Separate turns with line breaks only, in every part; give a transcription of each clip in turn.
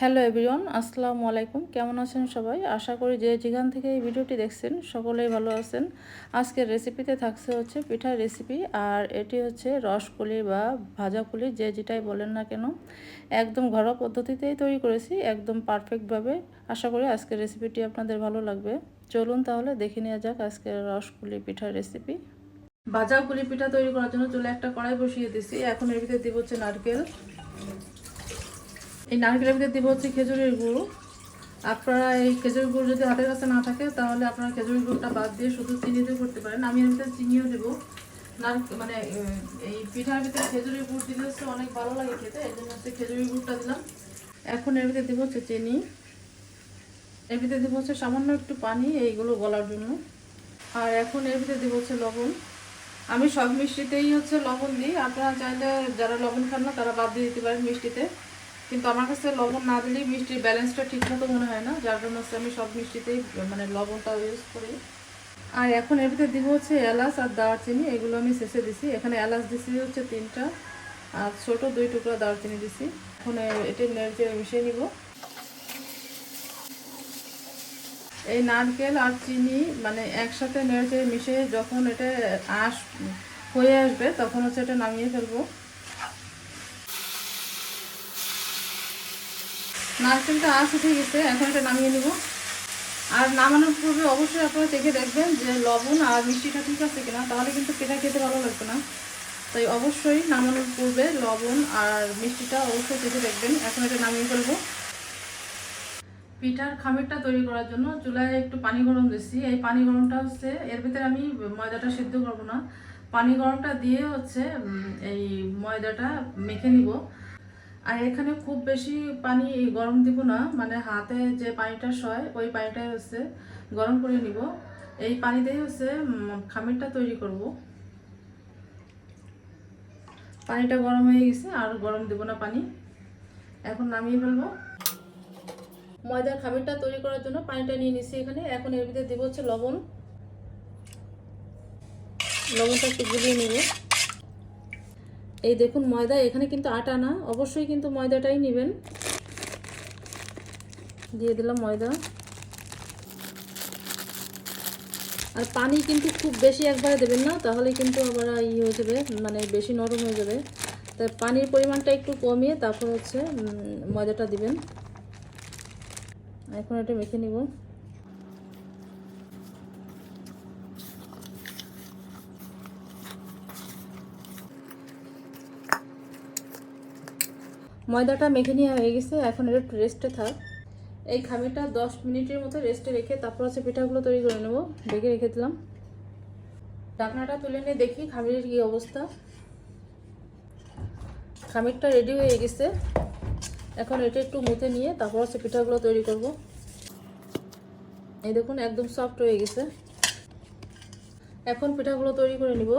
Hello everyone, আসসালামু আলাইকুম। কেমন আছেন সবাই? আশা করি যে যেখান থেকে এই ভিডিওটি দেখছেন সকলেই ভালো আছেন। আজকের রেসিপিতে থাকছে হচ্ছে পিঠার রেসিপি আর এটি হচ্ছে রসকুলি বা ভাজাকুলি, যে যেটাই বলেন না কেন। একদম ঘরোয়া পদ্ধতিতেই তৈরি করেছি, একদম পারফেক্টভাবে আশা করি আজকের রেসিপিটি আপনাদের ভালো লাগবে। চলুন তাহলে দেখে নেওয়া যাক আজকের রসকুলি পিঠার রেসিপি ভাজা পুলি পিঠা তৈরি করার জন্য চলে একটা কড়াই বসিয়ে দিছি এখন এর ভিতরে দিব হচ্ছে নারকেল। এই নারকেলের ভিতরে দিব হচ্ছে খেজুরের গুঁড়ো। আপনারা এই খেজুরের গুঁড়ো যদি হাতের কাছে না থাকে, তাহলে আপনারা খেজুরের গুঁড়োটা বাদ দিয়ে শুধু চিনি দিয়ে করতে পারেন। আমি এর ভিতরে চিনিও দেবো। নারকেল মানে এই পিঠার ভিতরে খেজুরের গুড় দিলে হচ্ছে অনেক ভালো লাগে খেতে। এই জন্য হচ্ছে খেজুরের গুড়টা দিলাম। এখন এর ভিতরে দিব হচ্ছে চিনি। এর ভিতরে দিব হচ্ছে সামান্য একটু পানি, এইগুলো গলার জন্য। আর এখন এর ভিতরে দিব হচ্ছে লবণ। আমি সব মিষ্টিতেই হচ্ছে লবণ দিই। আপনারা চাইলে যারা লবণ খান না, তারা বাদ দিয়ে দিতে পারেন মিষ্টিতে। কিন্তু আমার কাছে লবণ না দিলেই মিষ্টির ব্যালেন্সটা ঠিক মতো মনে হয় না। যার জন্য হচ্ছে আমি সব মিষ্টিতেই মানে লবণটা ইউজ করি। আর এখন এর ভিতরে দিব হচ্ছে এলাচ আর দারচিনি, এগুলো আমি শেষে দিছি। এখানে এলাচ দিছি হচ্ছে তিনটা, আর ছোট দুই টুকরা দারচিনি দিছি। এখন এটি নেড়ে মিশিয়ে নিব। এই নারকেল আর চিনি মানে একসাথে নেড়ে মিশিয়ে যখন এটা আশ হয়ে আসবে, তখন হচ্ছে এটা নামিয়ে ফেলব। নারকেলটা আশ উঠে গেছে, এখন এটা নামিয়ে নিব। আর নামানোর পূর্বে অবশ্যই আপনারা দেখে দেখবেন যে লবণ আর মিষ্টিটা ঠিক আছে কিনা, তাহলে কিন্তু পিঠা খেতে ভালো লাগবে না। তাই অবশ্যই নামানোর পূর্বে লবণ আর মিষ্টিটা অবশ্যই দেখে দেখবেন, এখন এটা নামিয়ে ফেলব। পিঠার খামিরটা তৈরি করার জন্য চুলায় একটু পানি গরম দিচ্ছি। এই পানি গরমটা হচ্ছে, এর ভিতরে আমি ময়দাটা সিদ্ধ করব না। পানি গরমটা দিয়ে হচ্ছে এই ময়দাটা মেখে নিব। আর এখানে খুব বেশি পানি গরম দিব না মানে হাতে যে পানিটা সয়, ওই পানিটাই হচ্ছে গরম করে নিব। এই পানিতেই হচ্ছে খামিরটা তৈরি করব। পানিটা গরম হয়ে গেছে, আর গরম দেব না পানি। এখন নামিয়ে ফেলব। ময়দার খামিরটা তৈরি করার জন্য পানিটা নিয়ে নিচ্ছি এখানে। এখন এর ভিতরে দেবো হচ্ছে লবণ। লবণটা একটু গুলিয়ে নেব। এই দেখুন ময়দা, এখানে কিন্তু আটা না অবশ্যই কিন্তু ময়দাটাই নেবেন। দিয়ে দিলাম ময়দা। আর পানি কিন্তু খুব বেশি একবারে দেবেন না তাহলে কিন্তু আবার ই হয়ে যাবে মানে বেশি নরম হয়ে যাবে। তাই পানির পরিমাণটা একটু কমিয়ে তারপর হচ্ছে ময়দাটা দিবেন। এখন এটা মেখে নিব। ময়দাটা মেখে নেওয়া হয়ে গেছে, এখন এটা একটু রেস্টে থাক। এই খামিটা দশ মিনিটের মতো রেস্টে রেখে তারপর হচ্ছে পিঠাগুলো তৈরি করে নেব, ঢেকে রেখে দিলাম। ঢাকনাটা তুলে নিয়ে দেখি খামিরের কী অবস্থা। খামিরটা রেডি হয়ে গেছে। এখন এটা একটু মুতে নিয়ে তারপর হচ্ছে পিঠাগুলো তৈরি করব। এই দেখুন একদম সফট হয়ে গেছে। এখন পিঠাগুলো তৈরি করে নিব।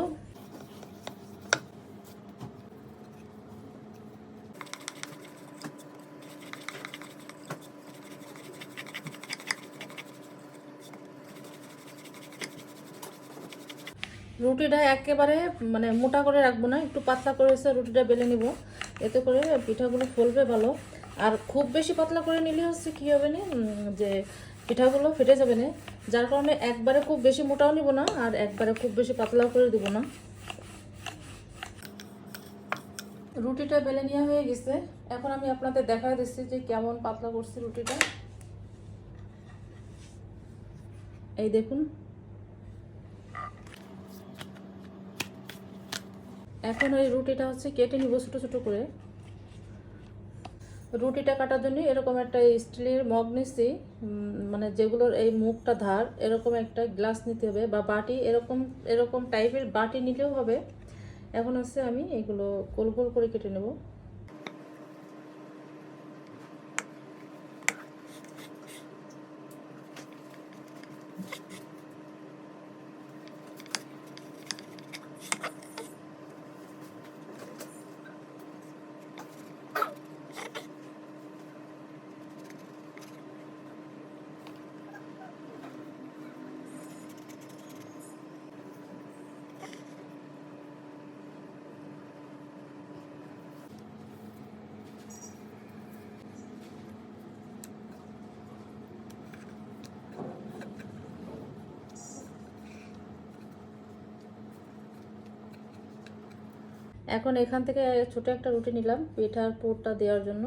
রুটিটা একেবারে মানে মোটা করে রাখব না, একটু পাতলা করে এসে রুটিটা বেলে নিব। এতে করে পিঠাগুলো ফলবে ভালো। আর খুব বেশি পাতলা করে নিলে হচ্ছে কী হবে না যে পিঠাগুলো ফেটে যাবে না, যার কারণে একবারে খুব বেশি মোটাও নিব না, আর একবারে খুব বেশি পাতলাও করে দেবো না। রুটিটা বেলে নেওয়া হয়ে গেছে। এখন আমি আপনাদের দেখা দিচ্ছি যে কেমন পাতলা করছি রুটিটা। এই দেখুন এখন ওই রুটিটা হচ্ছে কেটে নিব ছোটো ছোটো করে। রুটিটা কাটার জন্য এরকম একটা স্টিলের মগ নিচ্ছি মানে যেগুলোর এই মুখটা ধার, এরকম একটা গ্লাস নিতে হবে বা বাটি, এরকম এরকম টাইপের বাটি নিলেও হবে। এখন হচ্ছে আমি এগুলো গোল গোল করে কেটে নেব। এখন এখান থেকে ছোট একটা রুটি নিলাম পিঠার পুরটা দেওয়ার জন্য।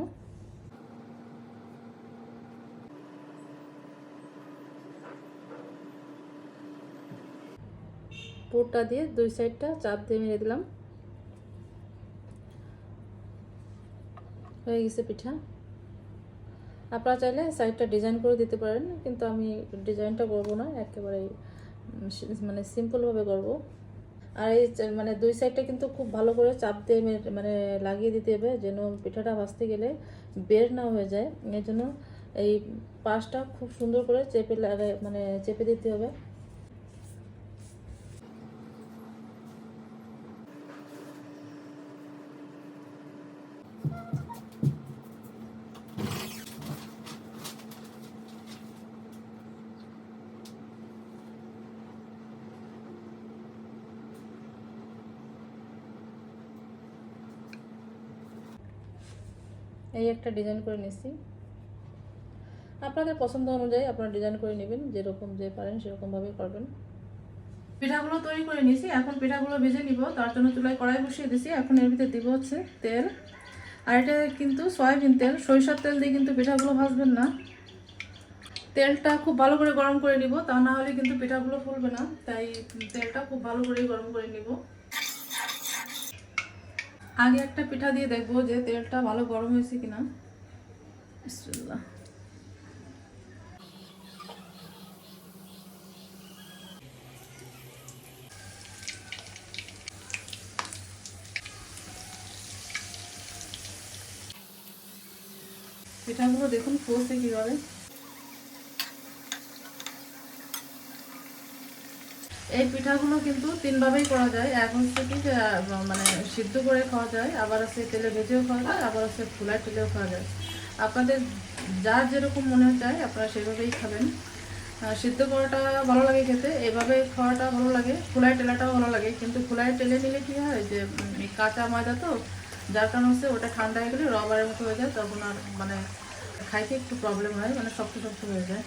পুরটা দিয়ে দুই সাইডটা চাপ দিয়ে মেরে দিলাম। হয়ে গেছে পিঠা। আপনারা চাইলে সাইডটা ডিজাইন করে দিতে পারেন, কিন্তু আমি ডিজাইনটা করব না একেবারে মানে সিম্পলভাবে করব। আর এই মানে দুই সাইডটা কিন্তু খুব ভালো করে চাপ দিয়ে মানে লাগিয়ে দিতে হবে, যেন পিঠাটা ভাজতে গেলে বের না হয়ে যায়। এর জন্য এই পাশটা খুব সুন্দর করে চেপে লাগায় মানে চেপে দিতে হবে। এই একটা ডিজাইন করে নিছি আপনাদের পছন্দ অনুযায়ী আপনারা ডিজাইন করে নেবেন, যেরকম যে পারেন সেরকমভাবে করবেন। পিঠাগুলো তৈরি করে নিয়েছি, এখন পিঠাগুলো ভেজে নিব, তার জন্য চুলায় কড়াই বসিয়ে দিয়েছি, এখন এর ভিতরে দিব হচ্ছে তেল। আর এটা কিন্তু সয়াবিন তেল, সরিষার তেল দিয়ে কিন্তু পিঠাগুলো ভাজবেন না। তেলটা খুব ভালো করে গরম করে নিব, তা না হলে কিন্তু পিঠাগুলো ফুলবে না, তাই তেলটা খুব ভালো করে গরম করে নিব। আগে একটা পিঠা দিয়ে দেখব যে তেলটা ভালো গরম হয়েছে কিনা। পিঠাগুলো দেখুন ফুলছে কীভাবে। এই পিঠাগুলো কিন্তু তিনভাবেই করা যায়। এক হচ্ছে কি মানে সিদ্ধ করে খাওয়া যায়, আবার আছে তেলে ভেজেও খাওয়া যায়, আবার আছে ফুলায় তেলেও খাওয়া যায়। আপনাদের যার যেরকম মনে চায়, আপনারা সেভাবেই খাবেন। সিদ্ধ করাটা ভালো লাগে খেতে, এভাবে খাওয়াটা ভালো লাগে ফুলাই টেলাটাও ভালো লাগে। কিন্তু ফুলাই টেলে নিলে কি হয়, যে কাঁচা ময়দা তো, যার কারণ হচ্ছে ওটা ঠান্ডা হয়ে গেলে রবারের মতো হয়ে যায়, তখন আর মানে খাইতে একটু প্রবলেম হয় মানে শক্ত শক্ত হয়ে যায়।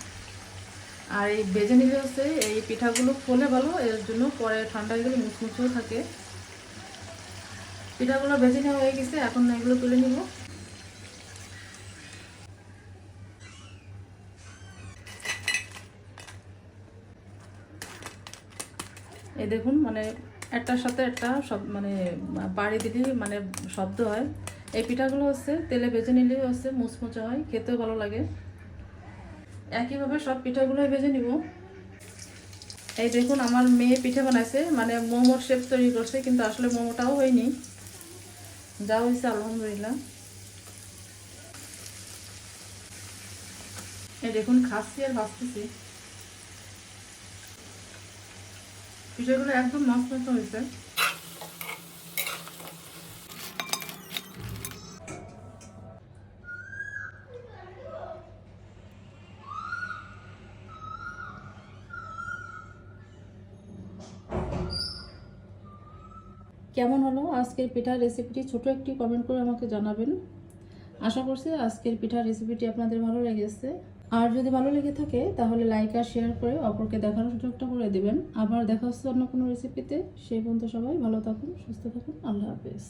আর এই বেজে নিলে হচ্ছে এই পিঠাগুলো ফোলে ভালো, এর জন্য পরে ঠান্ডা হয়ে গেলে মুচমুচেও থাকে। পিঠাগুলো ভেজে নেওয়া হয়ে গেছে, এখন এগুলো তুলে নিব। এই দেখুন মানে একটার সাথে একটা সব মানে বাড়ি দিলে মানে শব্দ হয়। এই পিঠাগুলো হচ্ছে তেলে ভেজে নিলে হচ্ছে মুচমুচে হয়, খেতেও ভালো লাগে। একইভাবে সব পিঠাগুলো ভেজে নিব। এই দেখুন, আমার মেয়ে পিঠে বানাইছে মানে মোমোর শেপ তৈরি করছে, কিন্তু আসলে মোমোটাও হয়নি। যা হয়েছে, আলহামদুলিল্লাহ। এই দেখুন, খাচ্ছি আর ভাজতেছি পিঠাগুলো একদম মস্ত মস্ত হয়েছে। কেমন হলো? আজকের পিঠার রেসিপিটি ছোট একটি কমেন্ট করে আমাকে জানাবেন। আশা করছি আজকের পিঠার রেসিপিটি আপনাদের ভালো লেগেছে। আর যদি ভালো লেগে থাকে, তাহলে লাইক আর শেয়ার করে অপরকে দেখার সুযোগটা করে দেবেন। আবার দেখা হচ্ছে অন্য কোনো রেসিপিতে সেই পর্যন্ত সবাই ভালো থাকুন, সুস্থ থাকুন। আল্লাহ হাফেজ।